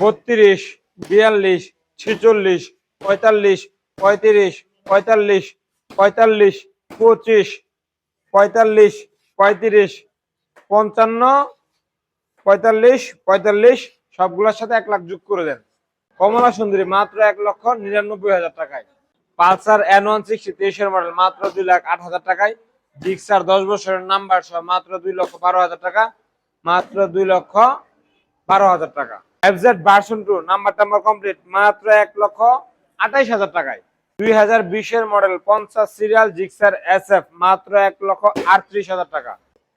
বত্রিশ, বিয়াল্লিশ, ছেচল্লিশ, পঁয়তাল্লিশ, পঁয়ত্রিশ, পঁয়তাল্লিশ পঁয়তাল্লিশ, পঁচিশ, পঁয়তাল্লিশ, পঁয়ত্রিশ, পঞ্চান্ন, পঁয়তাল্লিশ পঁয়তাল্লিশ, সবগুলোর সাথে এক লাখ যোগ করে দেন। কমলা সুন্দরী মাত্র এক লক্ষ নিরানব্বই হাজার টাকায়। পালসার এন ওয়ান সিক্সটি তেইশের মডেল মাত্র দুই লাখ আট হাজার টাকায়। জিক্সার দশ বছরের নাম্বার সহ মাত্র দুই লক্ষ বারো হাজার টাকা, মাত্র দুই লক্ষ বারো হাজার টাকা। এফজেড ভার্সন টু নাম্বার টাম্বার কমপ্লিট মাত্র এক লক্ষ আঠাইশ হাজার টাকায়। দুই মডেল পঞ্চাশ সিরিয়াল জিক্সার এস মাত্র এক লক্ষ আটত্রিশ হাজার টাকা।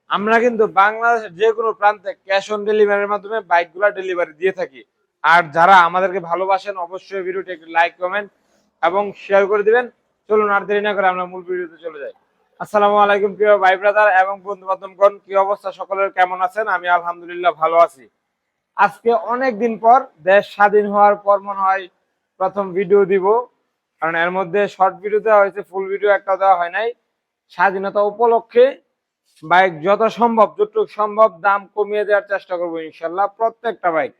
আমরা কিন্তু বাংলাদেশের যে কোনো প্রান্তে ক্যাশ অন ডেলিভারির মাধ্যমে বাইকগুলো ডেলিভারি দিয়ে থাকি। আর যারা আমাদেরকে ভালোবাসেন, অবশ্যই ভিডিওটি একটি লাইক কমেন্ট এবং শেয়ার করে দিবেন। চলুন আর দেরি না করে আমরা মূল ভিডিওতে চলে যাই। আসসালামু আলাইকুম প্রিয় ভাই ব্রাদার এবং বন্ধু বান্ধবগণ কি অবস্থা? সকলের কেমন আছেন? আমি আলহামদুলিল্লাহ ভালো আছি। আজকে অনেক দিন পর দেশ স্বাধীন হওয়ার পর মনে হয় প্রথম ভিডিও দিব। কারণ এর মধ্যে শর্ট ভিডিও দেওয়া হয়েছে ফুল ভিডিও একটা দেওয়া হয় নাই। স্বাধীনতা উপলক্ষে বাইক যত সম্ভব, যতটুকু সম্ভব দাম কমিয়ে দেওয়ার চেষ্টা করব ইনশাল্লাহ, প্রত্যেকটা বাইক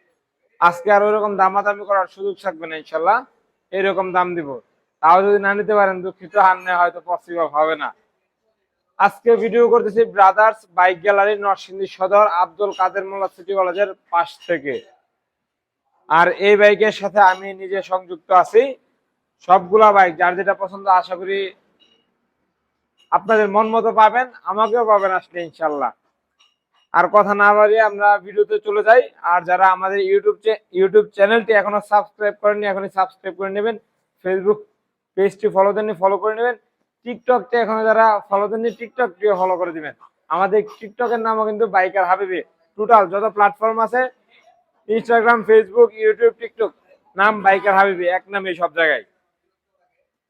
আজকে আর ওইরকম দামাদামি করার সুযোগ থাকবে না ইনশাল্লাহ, এরকম দাম দিব। তাও যদি না নিতে পারেন, দুঃখিত হার নেওয়া হয়তো পসিবল হবে না। আজকে ভিডিও করতেছি ব্রাদার্স বাইক গ্যালারি নরসিংদী সদর আব্দুল কাদের মোল্লা সিটি কলেজের পাশ থেকে। আর এই বাইকের সাথে আমি নিজে সংযুক্ত আছি। সবগুলা বাইক যার যেটা পছন্দ আশা করি আপনাদের মন মতো পাবেন, আমাকেও পাবেন আসলে ইনশাল্লাহ। আর কথা না বাড়িয়ে আমরা ভিডিওতে চলে যাই। আর যারা আমাদের ইউটিউব ইউটিউব চ্যানেলটি এখনও সাবস্ক্রাইব করেননি, এখনই সাবস্ক্রাইব করে নেবেন। ফেসবুক পেজটি ফলো দেননি ফলো করে নেবেন। টিকটকটা এখন যারা ফলো দেননি টিকটকটিও ফলো করে দিবেন। আমাদের টিকটকের নামও কিন্তু বাইকার হাবিবি টোটাল যত প্ল্যাটফর্ম আছে ইনস্টাগ্রাম ফেসবুক ইউটিউব টিকটক নাম বাইকার হাবিবি এক নামে সব জায়গায়।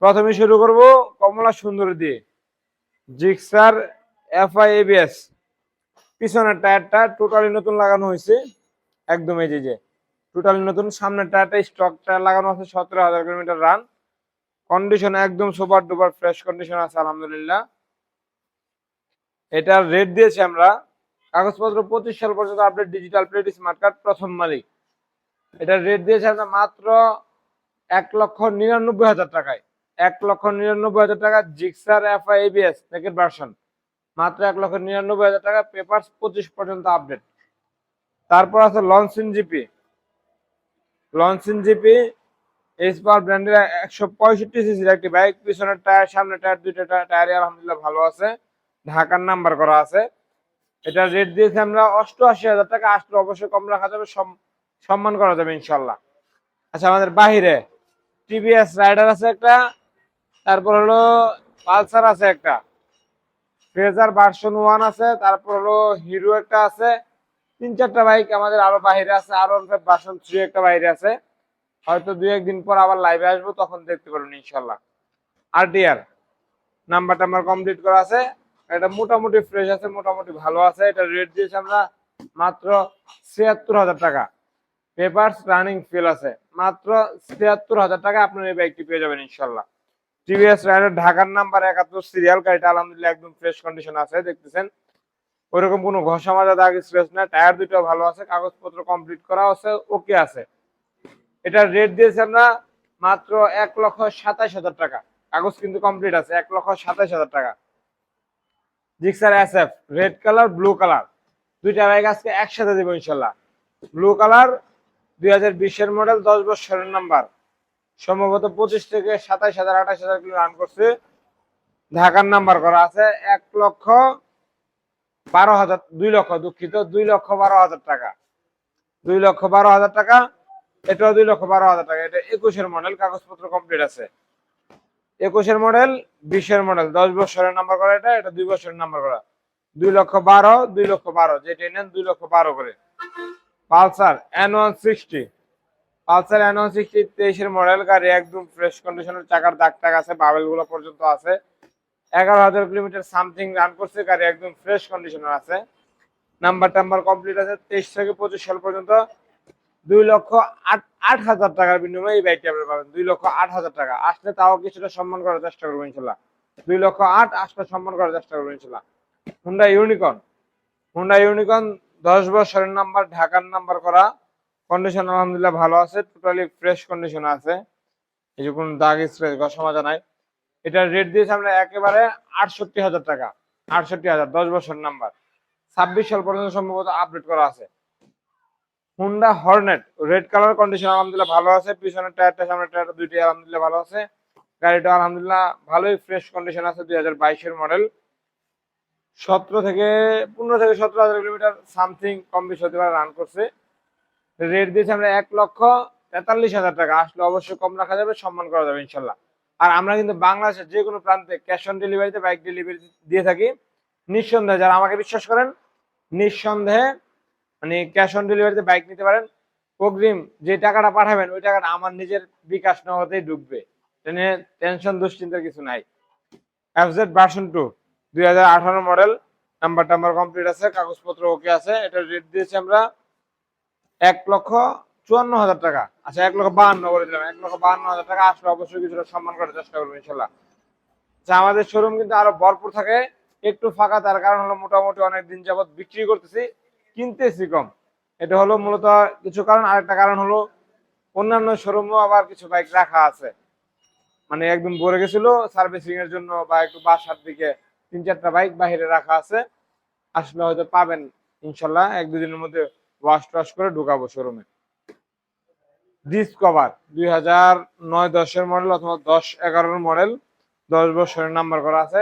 প্রথমে শুরু করব কমলা সুন্দর দিয়ে। জিক্সার এফআই এবিএস পিছনের টায়ারটা টোটালি নতুন লাগানো হয়েছে। একদম এই যে যে। টোটালি নতুন, সামনের টায়ারটা স্টক টায়ার লাগানো আছে সতেরো হাজার কিলোমিটার রান কন্ডিশন একদম সুপার ডুপার ফ্রেশ কন্ডিশন আছে, আলহামদুলিল্লাহ। এটার রেট দিয়েছি আমরা, কাগজপত্র পঁচিশ সাল পর্যন্ত update digital plate smart card প্রথম মালিক। এটার রেট দিয়েছি আমরা মাত্র এক লক্ষ নিরানব্বই হাজার টাকায়। এক লক্ষ নিরানব্বই হাজার টাকা Gixxer FI ABS packet version মাত্র এক লক্ষ নিরানব্বই হাজার টাকা পেপার পঁচিশ পর্যন্ত আপডেট তারপর আছে লনসিন জিপি লনসিন জিপি এসপার ব্র্যান্ডের একশো পঁয়ষট্টি সিসির একটি বাইক পিছনের টায়ার সামনে টায়ার দুইটা টায়ারই আলহামদুলিল্লাহ ভালো আছে। ঢাকার নাম্বার করা আছে। এটা রেট দিয়েছি আমরা অষ্টআশি হাজার টাকা। আসলে অবশ্যই কম রাখা যাবে সম্মান করা যাবে ইনশাল্লাহ আচ্ছা আমাদের বাহিরে টিভিএস রাইডার আছে একটা, তারপর হলো পালসার আছে একটা। ফ্রেজার ভার্সন ওয়ান আছে, তারপর হলো হিরো একটা আছে। তিন চারটা বাইক আমাদের আরও বাহিরে আছে আরও ভার্সন থ্রি একটা বাইরে আছে। হয়তো দুই একদিন পর আবার লাইভে আসব, তখন দেখতে পারবেন ইনশাল্লাহ আরটিআর নাম্বার টাম্বার কমপ্লিট করা আছে। এটা মোটামুটি ফ্রেশ আছে, মোটামুটি ভালো আছে। এটা রেট দিয়েছি আমরা মাত্র ছিয়াত্তর হাজার টাকা। পেপারস রানিং ফেল আছে। মাত্র ছিয়াত্তর হাজার টাকা আপনার এই বাইকটি পেয়ে যাবেন ইনশাল্লাহ টিভিএস রাইডার ঢাকার নাম্বার একাত্তর সিরিয়াল গাড়িটা আলহামদুলিল্লাহ একদম ফ্রেশ কন্ডিশন আছে, দেখতেছেন। ওইরকম কোনো ঘষা মাজা দাগ স্ট্রেস না টায়ার দুটো ভালো আছে, কাগজপত্র কমপ্লিট করা আছে ওকে আছে। এটার রেট দিয়েছে আমরা মাত্র এক লক্ষ সাতাইশ হাজার টাকা। কাগজ কিন্তু কমপ্লিট আছে, এক লক্ষ সাতাইশ হাজার টাকা। Gixxer S F red colour blue colour দুইটা বাইক আজকে একসাথে দেবো ইনশাল্লাহ। ব্লু কালার দুই হাজার বিশের মডেল দশ বছরের নাম্বার সম্ভবত পঁচিশ থেকে সাতাইশ হাজার আঠাশ হাজার কিলো রান করছে। ঢাকার নাম্বার করা আছে এক লক্ষ বারো হাজার, দুই লক্ষ দুঃখিত, দুই লক্ষ বারো হাজার টাকা। দুই লক্ষ বারো হাজার টাকা। এটাও দুই লক্ষ বারো হাজার টাকা। এটা একুশের মডেল কাগজপত্র কমপ্লিট আছে। একুশের মডেল বিশের মডেল দশ বছরের নাম্বার করা এটা এটা দুই বছরের নাম্বার করা। দুই লক্ষ বারো, দুই লক্ষ বারো যেটা নেন দুই লক্ষ বারো করে। Pulsar N one sixty Pulsar N one sixty তেইশের মডেল গাড়ি একদম ফ্রেশ কন্ডিশনের চাকার দাগ টাগ আছে বাবেলগুলো পর্যন্ত আছে। এগারো হাজার কিলোমিটার সামথিং রান করছে, গাড়ি একদম ফ্রেশ কন্ডিশনের আছে। নাম্বার টাম্বার কমপ্লিট আছে, তেইশ থেকে পঁচিশ সাল পর্যন্ত। দুই লক্ষ আট আট হাজার টাকার বিনিময়ে এই বাইকটি আপনি পাবেন। দুই লক্ষ আট হাজার টাকা। আসলে তাও কিছুটা সম্মান করার চেষ্টা করব ইনশাল্লাহ? দুই লক্ষ আট আসলে সম্মান করার চেষ্টা করব ইনশাল্লাহ। হুন্ডা ইউনিকর্ন হুন্ডা ইউনিকর্ন দশ বছরের নাম্বার ঢাকার নাম্বার করা। কন্ডিশন আলহামদুলিল্লাহ ভালো আছে টোটালি ফ্রেশ কন্ডিশন আছে। এই যে কোনো দাগ স্ক্র্যাচ ঘষা মাজা নাই। এটার রেট দিয়েছে আমরা একেবারে আটষট্টি হাজার টাকা। আটষট্টি হাজার, দশ বছর নাম্বার ছাব্বিশ সাল পর্যন্ত সম্ভবত আপডেট করা আছে। Honda Hornet red colour condition আলহামদুলিল্লাহ ভালো আছে, পিছনের টায়ারটা সামনের টায়ারটা দুইটি আলহামদুলিল্লাহ ভালো আছে। গাড়িটা আলহামদুলিল্লাহ ভালোই ফ্রেশ কন্ডিশন আছে দুই হাজার বাইশের মডেল সতেরো থেকে, পনেরো থেকে সতেরো হাজার কিলোমিটার সামথিং কম বেশি হতে পারে রান করছে। রেট দিয়েছে আমরা এক লক্ষ তেতাল্লিশ হাজার টাকা, আসলে অবশ্যই কম রাখা যাবে, সম্মান করা যাবে ইনশাল্লাহ। আর আমরা কিন্তু বাংলাদেশের যে কোনো প্রান্তে ক্যাশ অন ডেলিভারিতে বাইক ডেলিভারি দিয়ে থাকি। নিঃসন্দেহে, যারা আমাকে বিশ্বাস করেন, নিঃসন্দেহে মানে ক্যাশ অন ডেলিভারিতে বাইক নিতে পারেন। অগ্রিম যে টাকাটা পাঠাবেন, ওই টাকাটা আমার নিজের বিকাশ নগদেই ঢুকবে। টেনশন, দুশ্চিন্তার কিছু নাই। এফজেড ভার্সন টু দুই হাজার আঠারো মডেল নাম্বার টাম্বার কমপ্লিট আছে, কাগজপত্র ওকে আছে। এটার রেট দিয়েছি আমরা এক লক্ষ চুয়ান্ন হাজার টাকা। আচ্ছা এক লক্ষ বাহান্ন করে দিলাম। এক লক্ষ বাহান্ন হাজার টাকা আসলে অবশ্যই কিছুটা সম্মান করার চেষ্টা করব, ইনশাল্লাহ। আচ্ছা আমাদের শোরুম কিন্তু আরও ভরপুর থাকে। একটু ফাঁকা, তার কারণ হলো মোটামুটি অনেক দিন যাবত বিক্রি করতেছি। কিনতেছি কম। এটা হলো মূলত কিছু কারণ, আরেকটা কারণ হলো অন্যান্য শোরুমও আবার কিছু বাইক রাখা আছে। মানে একদম ভরে গেছিল সার্ভিসিং এর জন্য বা একটু বাসার দিকে তিন চারটা বাইক বাহিরে রাখা আছে। আসলে হয়তো পাবেন, ইনশাল্লাহ এক দুদিনের মধ্যে ওয়াশ টাশ করে ঢুকাবো শোরুমে ডিসকভার দুই হাজার নয় দশের মডেল অথবা দশ এগারোর মডেল দশ বছরের নাম্বার করা আছে।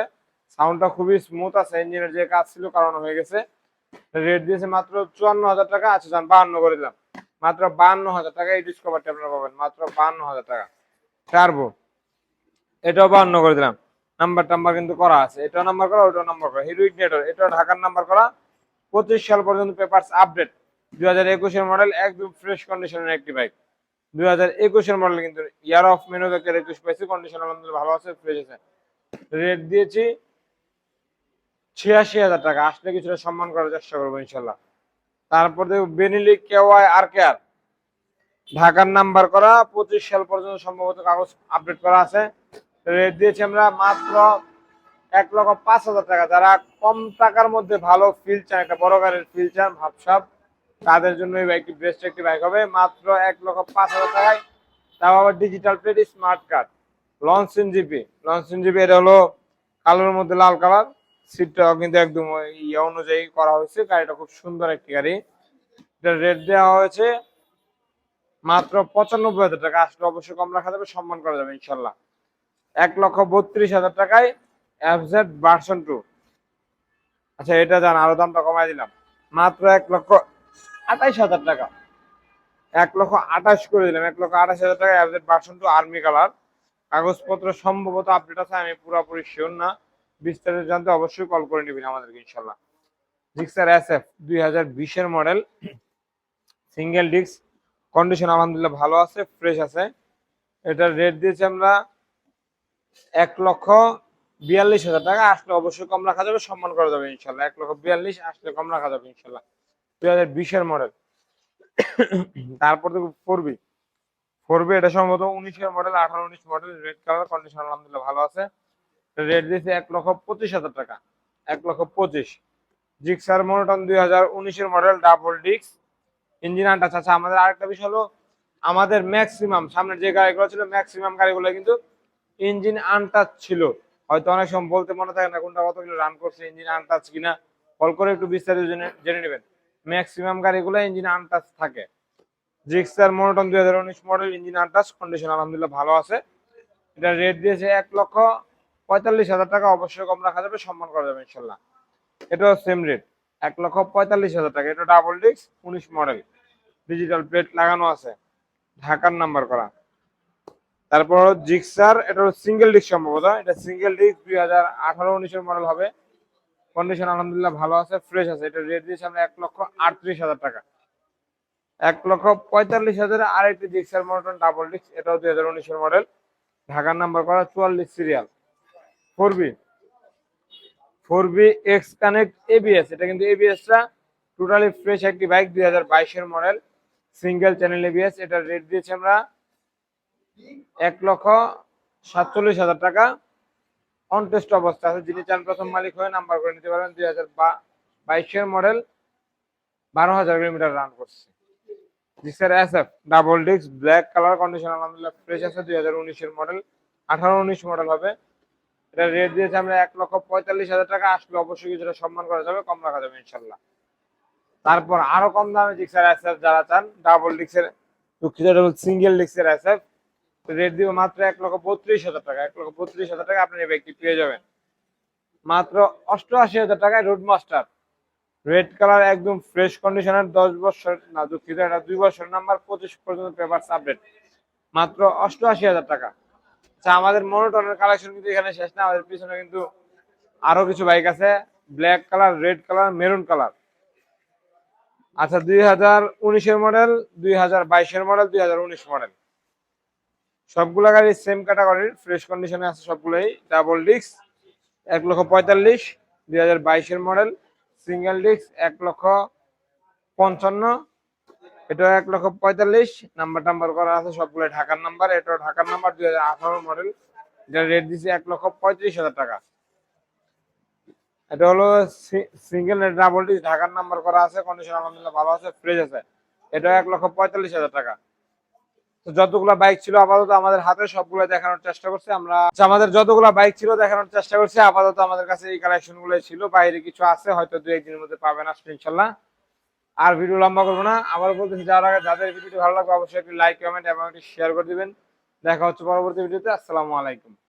সাউন্ডটা খুবই স্মুথ আছে ইঞ্জিনের যে কাজ ছিল কারণ হয়ে গেছে। রেট দিয়েছে মাত্র চুয়ান্ন হাজার টাকা আচ্ছা যান বাহান্ন করে দিলাম। মাত্র বাহান্ন হাজার টাকা, এই ডিসকভারটা আপনারা পাবেন। মাত্র বাহান্ন হাজার টাকা। টার্বো এটাও বাহান্ন করে দিলাম। নাম্বার টাম্বার কিন্তু করা আছে। এটাও নাম্বার করা, ওটাও নাম্বার করা। হিরো ইগনেটর এটাও ঢাকার নাম্বার করা। পঁচিশ সাল পর্যন্ত পেপারস আপডেট দুই হাজার একুশের মডেল একদম ফ্রেশ কন্ডিশনের একটি বাইক দুই হাজার একুশের মডেল কিন্তু ইয়ার অফ মেনু একুশ পাইছি। কন্ডিশন আলহামদুলিল্লাহ ভালো আছে ফ্রেশ আছে। রেট দিয়েছি ছিয়াশি হাজার টাকা। আসলে কিছুটা সম্মান করার চেষ্টা করব ইনশাল্লাহ। তারপর দেখো বেনিলি কেওয়াই আর কেয়ার ঢাকার নাম্বার করা, পঁচিশ সাল পর্যন্ত সম্ভবত কাগজ আপডেট করা আছে। রেট দিয়েছি আমরা মাত্র এক লক্ষ পাঁচ হাজার টাকা। যারা কম টাকার মধ্যে ভালো ফিল চান, একটা বড় গাড়ির ফিল চান, ভাবসাব, তাদের জন্য এই বাইকটি বেস্ট একটি বাইক হবে। মাত্র এক লক্ষ পাঁচ হাজার টাকায়। তাও আবার ডিজিটাল প্লেট স্মার্ট কার্ড লঞ্চিন জিপি লঞ্চিন জিপি এটা হলো কালোর মধ্যে লাল কালার সিটটাও কিন্তু একদম ইয়ে অনুযায়ী করা হয়েছে। গাড়িটা খুব সুন্দর একটি গাড়ি। রেট দেওয়া হয়েছে মাত্র পঁচানব্বই হাজার টাকা। আসলে অবশ্যই কম রাখা যাবে, সম্মান করা যাবে ইনশাল্লাহ এক লক্ষ বত্রিশ হাজার টাকায় এফজেড ভার্সন টু আচ্ছা এটা জান, আরও দামটা কমাই দিলাম। মাত্র এক লক্ষ আঠাইশ হাজার টাকা। এক লক্ষ আঠাশ করে দিলাম। এক লক্ষ আঠাশ হাজার টাকা FZ version two army colour কাগজপত্র সম্ভবত আপডেট আছে, আমি পুরোপুরি শিওর না। বিস্তারিত জানতে অবশ্যই কল করে নেবেন আমাদেরকে ইনশাল্লাহ জিক্সার এস এফ দুই হাজার মডেল সিঙ্গেল ডিস্ক কন্ডিশন আলহামদুলিল্লাহ ভালো আছে ফ্রেশ আছে। এটার রেট দিয়েছি আমরা এক লক্ষ বিয়াল্লিশ হাজার টাকা, আসলে অবশ্যই কম রাখা যাবে, সম্মান করা যাবে ইনশাল্লাহ এক লক্ষ বিয়াল্লিশ, আসলে কম রাখা যাবে ইনশাল্লাহ দুই হাজার বিশের মডেল তারপর দেখো ফোর বি ফোর বি এটা সম্ভবত উনিশের মডেল আঠারো, উনিশ মডেল রেড কালার কন্ডিশন আলহামদুলিল্লাহ ভালো আছে। রেট দিয়েছে এক লক্ষ পঁচিশ হাজার টাকা। এক লক্ষ পঁচিশ। জিক্সার মোনোটন দুই হাজার উনিশের মডেল ডাবল ডিক্স ইঞ্জিন আনটাচ আছে আমাদের আরেকটা বিষয় হলো, আমাদের ম্যাক্সিমাম, সামনের যে গাড়িগুলো ছিল, ম্যাক্সিমাম গাড়িগুলো কিন্তু ইঞ্জিন আনটাচ ছিল। হয়তো অনেক সময় বলতে মনে থাকে না, কোনটা কত কিলো রান করছে, ইঞ্জিন আনটাচ কিনা। কল করে একটু বিস্তারিত জেনে নেবেন। ম্যাক্সিমাম গাড়িগুলো ইঞ্জিন আনটাচ থাকে। জিক্সার মোনোটন দুই হাজার উনিশ মডেল ইঞ্জিন আনটাচ কন্ডিশন আলহামদুলিল্লাহ ভালো আছে। এটা রেট দিয়েছে এক লক্ষ পঁয়তাল্লিশ হাজার টাকা অবশ্যই কম রাখা যাবে, সম্মান করা যাবে ইনশাল্লাহ। এটাও সেম রেট এক লক্ষ পঁয়তাল্লিশ হাজার টাকা। এটা ডাবল ডিস্ক উনিশ মডেল ডিজিটাল প্লেট লাগানো আছে, ঢাকার নাম্বার করা। তারপর জিক্সার এটা সিঙ্গেল ডিস্ক সম্ভবত। এটা সিঙ্গেল ডিস্ক দুই হাজার আঠারো, উনিশের মডেল হবে। কন্ডিশন আলহামদুলিল্লাহ ভালো আছে ফ্রেশ আছে। এটা রেট দিয়েছে আমরা এক লক্ষ আটত্রিশ হাজার টাকা। এক লক্ষ পঁয়তাল্লিশ হাজার আরেকটি জিক্সার মডেল ডাবল ডিস্ক এটাও দুই হাজার উনিশের মডেল ঢাকার নাম্বার করা চুয়াল্লিশ serial four B. Four B X connect ABS এটা কিন্তু এবিএসটা টোটালি ফ্রেশ একটি বাইক দুই হাজার বাইশের মডেল সিঙ্গেল চ্যানেল এবিএস এটার রেট দিয়েছি আমরা এক লক্ষ সাতচল্লিশ হাজার টাকা। অন টেস্ট অবস্থা আছে, যিনি চান প্রথম মালিক হয়ে নাম্বার করে নিতে পারেন দুই হাজার বাইশের মডেল বারো হাজার কিলোমিটার রান করছে। Gixxer S F double disc black colour condition আলহামদুলিল্লাহ ফ্রেশ আছে, দুই হাজার উনিশের মডেল আঠারো উনিশ মডেল হবে। এটা রেট দিয়েছে আমরা এক লক্ষ পঁয়তাল্লিশ হাজার টাকা, আসলে অবশ্যই কিছুটা সম্মান করা যাবে, কম রাখা যাবে ইনশাল্লাহ। তারপর আরও কম দামে জিক্সার এস এফ যারা চান ডাবল ডিস্কের দুঃখিত সিঙ্গেল ডিস্কের এস এফ রেট দিব মাত্র এক লক্ষ বত্রিশ হাজার টাকা, এক লক্ষ বত্রিশ হাজার টাকা আপনি এই ব্যক্তি পেয়ে যাবেন। মাত্র অষ্টআশি হাজার টাকায় রোড মাস্টার রেড কালার একদম ফ্রেশ কন্ডিশনের দশ বছর, না দুঃখিত, এটা দুই বছর নাম্বার পঁচিশ পর্যন্ত পেপার আপডেট মাত্র অষ্টআশি হাজার টাকা। আচ্ছা আমাদের মনোটনের কালেকশন কিন্তু এখানে শেষ না, আমাদের পিছনে কিন্তু আরও কিছু বাইক আছে। Black colour red colour maroon colour আচ্ছা দুই হাজার উনিশের মডেল দুই হাজার বাইশের মডেল দুই হাজার উনিশ মডেল সবগুলা গাড়ি সেম ক্যাটাগরির ফ্রেশ কন্ডিশনে আছে সবগুলোই। ডাবল ডিস্ক এক লক্ষ পঁয়তাল্লিশ, দুই হাজার বাইশের মডেল সিঙ্গেল ডিস্ক এক লক্ষ পঞ্চান্ন এটা এক লক্ষ পঁয়তাল্লিশ নাম্বার টাম্বার করা আছে সবগুলো ঢাকার নাম্বার এটা ঢাকার নাম্বার দুই হাজার আঠারো মডেল এটা রেট দিচ্ছে এক লক্ষ পঁয়ত্রিশ হাজার টাকা। এটা হলো সিঙ্গেল ডাবল ডিস্ক ঢাকার নাম্বার করা আছে কন্ডিশন আলহামদুলিল্লাহ ভালো আছে ফ্রেশ আছে। এটা এক লক্ষ পঁয়তাল্লিশ হাজার টাকা। তো যতগুলা বাইক ছিল আপাতত আমাদের হাতে সবগুলো দেখানোর চেষ্টা করছি। আমরা আচ্ছা, আমাদের যতগুলা বাইক ছিল দেখানোর চেষ্টা করছি আপাতত আমাদের কাছে এই কালেকশনগুলো ছিল। বাইরে কিছু আছে হয়তো দু একদিনের মধ্যে পাবেন আসলে ইনশাল্লাহ। আর ভিডিও লম্বা করব না। আবার বলতেছি যাওয়ার আগে যাদের ভিডিওটি ভালো লাগবে, অবশ্যই একটি লাইক কমেন্ট এবং একটি শেয়ার করে দিবেন। দেখা হচ্ছে পরবর্তী ভিডিওতে। আসসালামু আলাইকুম।